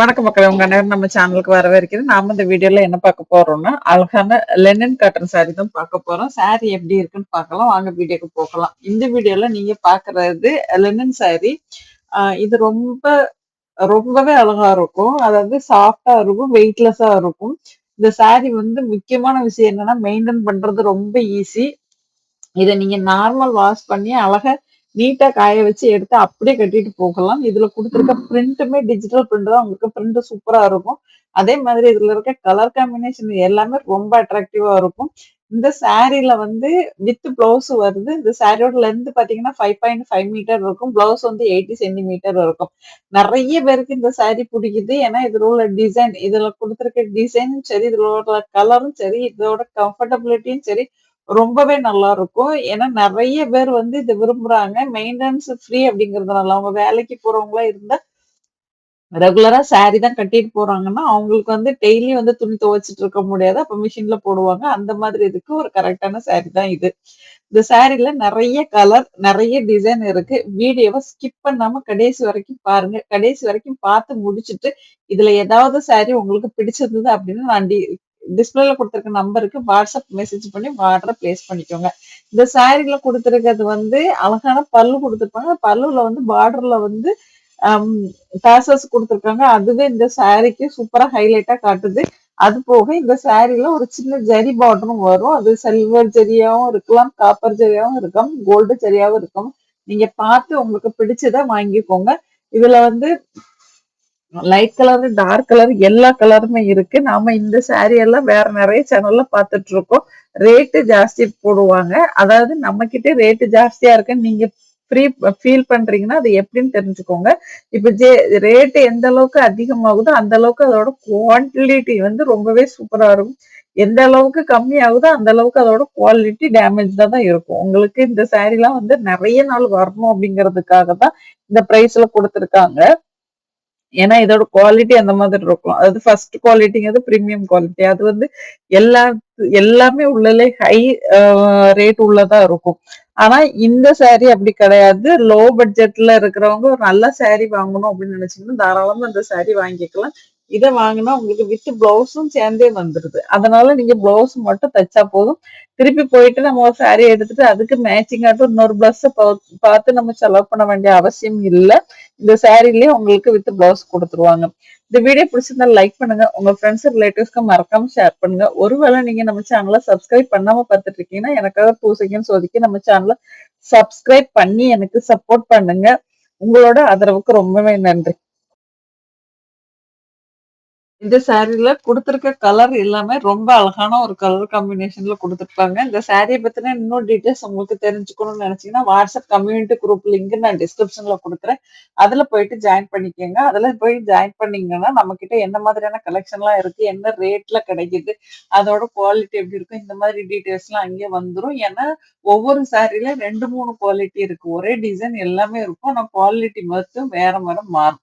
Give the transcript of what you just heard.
வணக்கம் மக்களே உங்க நேரம் நம்ம சேனலுக்கு வரவேற்கிறேன். நாம இந்த வீடியோல என்ன பார்க்க போறோம்னா அழகான லெனன் காட்டன் சாரி தான் பார்க்க போறோம். சாரி எப்படி இருக்குன்னு பார்க்கலாம். வாங்க வீடியோக்கு போகலாம். இந்த வீடியோல நீங்க பாக்குறது லெனன் சாரி இது ரொம்ப ரொம்பவே அழகா இருக்கும். அதாவது சாஃப்டா இருக்கும் வெயிட்லெஸ்ஸா இருக்கும். இந்த சாரி வந்து முக்கியமான விஷயம் என்னன்னா மெயின்டைன் பண்றது ரொம்ப ஈஸி இதை நீங்க நார்மல் வாஷ் பண்ணி அழகா நீட்டா காய வச்சு எடுத்து அப்படியே கட்டிட்டு போகலாம். இதுல கொடுத்துருக்க பிரிண்ட்டுமே டிஜிட்டல் பிரிண்ட் தான். உங்களுக்கு பிரிண்ட் சூப்பரா இருக்கும். அதே மாதிரி இதுல இருக்க கலர் காம்பினேஷன் எல்லாமே ரொம்ப அட்ராக்டிவா இருக்கும். இந்த சாரீல வந்து வித் பிளவுஸ் வருது. இந்த சாரியோட லென்த் பாத்தீங்கன்னா ஃபைவ் பாயிண்ட் ஃபைவ் மீட்டர் இருக்கும். பிளவுஸ் வந்து எயிட்டி சென்டிமீட்டர் இருக்கும். நிறைய பேருக்கு இந்த சாரி பிடிக்குது. ஏன்னா இதுல உள்ள டிசைன் இதுல கொடுத்துருக்க டிசைனும் சரி இதுல உள்ள கலரும் சரி இதோட கம்ஃபர்டபிலிட்டியும் சரி ரொம்பவே நல்லா இருக்கும் ஏன்னா நிறைய பேர் வந்து இதை விரும்புறாங்க. மெயின்டெனன்ஸ் ஃப்ரீ அப்படிங்கறதுனால அவங்க வேலைக்கு போறவங்களா இருந்தா ரெகுலரா சாரி தான் கட்டிட்டு போறாங்கன்னா அவங்களுக்கு வந்து டெய்லி வந்து துணி துவைச்சிட்டு இருக்க முடியாது. அப்ப மிஷின்ல போடுவாங்க. அந்த மாதிரி இதுக்கு ஒரு கரெக்டான சாரி தான் இது. இந்த சாரில நிறைய கலர் நிறைய டிசைன் இருக்கு. வீடியோவை ஸ்கிப் பண்ணாம கடைசி வரைக்கும் பாருங்க. கடைசி வரைக்கும் பார்த்து முடிச்சிட்டு இதுல ஏதாவது சாரி உங்களுக்கு பிடிச்சிருந்தது அப்படின்னு நான் டிஸ்பிளேல கொடுத்துருக்க நம்பருக்கு வாட்ஸ்அப் மெசேஜ் பண்ணி ஆர்டரை பிளேஸ் பண்ணிக்கோங்க. இந்த சாரீல கொடுத்துருக்கிறது வந்து அழகான பல்லு கொடுத்துருப்பாங்க. பல்லுல வந்து பார்டர்ல வந்து பேசஸ் கொடுத்துருக்காங்க. அதுவே இந்த சாரீக்கு சூப்பரா ஹைலைட்டா காட்டுது. அது போக இந்த சாரீல ஒரு சின்ன ஜரி பார்டரும் வரும். அது சில்வர் ஜரியாவும் இருக்கலாம் காப்பர் ஜரியாவும் இருக்கும் கோல்டு ஜரியாவும் இருக்கும் நீங்க பார்த்து உங்களுக்கு பிடிச்சதை வாங்கிக்கோங்க. இதுல வந்து லைட் கலர் டார்க் கலர் எல்லா கலருமே இருக்கு. நாம இந்த சாரி எல்லாம் வேற நிறைய சேனல்ல பார்த்துட்டு இருக்கோம். ரேட்டு ஜாஸ்தி போடுவாங்க. அதாவது நம்ம கிட்ட ரேட்டு ஜாஸ்தியா இருக்குன்னு நீங்க ஃப்ரீ ஃபீல் பண்றீங்கன்னா அது எப்படின்னு தெரிஞ்சுக்கோங்க. இப்ப ஜே ரேட்டு எந்த அளவுக்கு அதிகமாகுதோ அந்த அளவுக்கு அதோட குவான்டிட்டி வந்து ரொம்பவே சூப்பரா இருக்கும். எந்த அளவுக்கு கம்மி ஆகுதோ அந்த அளவுக்கு அதோட குவாலிட்டி டேமேஜ் தான் இருக்கும். உங்களுக்கு இந்த saree எல்லாம் வந்து நிறைய நாள் வரணும் அப்படிங்கிறதுக்காக தான் இந்த ப்ரைஸ்ல கொடுத்துருக்காங்க. ஏன்னா இதோட குவாலிட்டி அந்த மாதிரி இருக்கும். அது ஃபர்ஸ்ட் குவாலிட்டிங்கிறது ப்ரீமியம் குவாலிட்டி அது வந்து எல்லா எல்லாமே உள்ளலே ஹை ரேட் உள்ளதா இருக்கும். ஆனா இந்த saree அப்படி கிடையாது. லோ பட்ஜெட்ல இருக்கிறவங்க ஒரு நல்ல saree வாங்கணும் அப்படின்னு நினைச்சீங்கன்னா தாராளமா இந்த saree வாங்கிக்கலாம். இதை வாங்கினா உங்களுக்கு வித் பிளவுஸும் சேர்ந்தே வந்துருது. அதனால நீங்க பிளவுஸ் மட்டும் தைச்சா போதும். திருப்பி போயிட்டு நம்ம ஒரு சாரீ எடுத்துட்டு அதுக்கு மேட்சிங் ஆட்டும் இன்னொரு பிளஸ் பார்த்து நம்ம செலவு பண்ண வேண்டிய அவசியம் இல்லை. இந்த சாரீலயே உங்களுக்கு வித் பிளவுஸ் கொடுத்துருவாங்க. இந்த வீடியோ பிடிச்சிருந்தா லைக் பண்ணுங்க. உங்க ஃப்ரெண்ட்ஸ் ரிலேட்டிவ்ஸ்க்கு மறக்காம ஷேர் பண்ணுங்க. ஒருவேளை நீங்க நம்ம சேனலை சப்ஸ்கிரைப் பண்ணாம பார்த்துட்டு இருக்கீங்கன்னா எனக்காக டூ செகண்ட்ஸ் ஒதுக்கி நம்ம சேனலை சப்ஸ்கிரைப் பண்ணி எனக்கு சப்போர்ட் பண்ணுங்க. உங்களோட ஆதரவுக்கு ரொம்பவே நன்றி. இந்த சாரீல கொடுத்துருக்க கலர் எல்லாமே ரொம்ப அழகான ஒரு கலர் காம்பினேஷன்ல கொடுத்துருப்பாங்க. இந்த சாரியை பத்தின இன்னும் டீட்டெயில்ஸ் உங்களுக்கு தெரிஞ்சுக்கணும்னு நினைச்சீங்கன்னா வாட்ஸ்அப் கம்யூனிட்டி குரூப் லிங்க் நான் டிஸ்கிரிப்ஷன்ல கொடுக்குறேன். அதுல போயிட்டு ஜாயின் பண்ணிக்கோங்க. அதுல போய் ஜாயின் பண்ணீங்கன்னா நம்ம கிட்ட என்ன மாதிரியான கலெக்ஷன்லாம் இருக்கு என்ன ரேட்ல கிடைக்குது அதோட குவாலிட்டி எப்படி இருக்கும் இந்த மாதிரி டீட்டெயில்ஸ் எல்லாம் அங்கேயே வந்துடும் ஏன்னா ஒவ்வொரு சாரில ரெண்டு மூணு குவாலிட்டி இருக்கு. ஒரே டிசைன் எல்லாமே இருக்கும். ஆனா குவாலிட்டி மட்டும் வேற வேற மாறும்.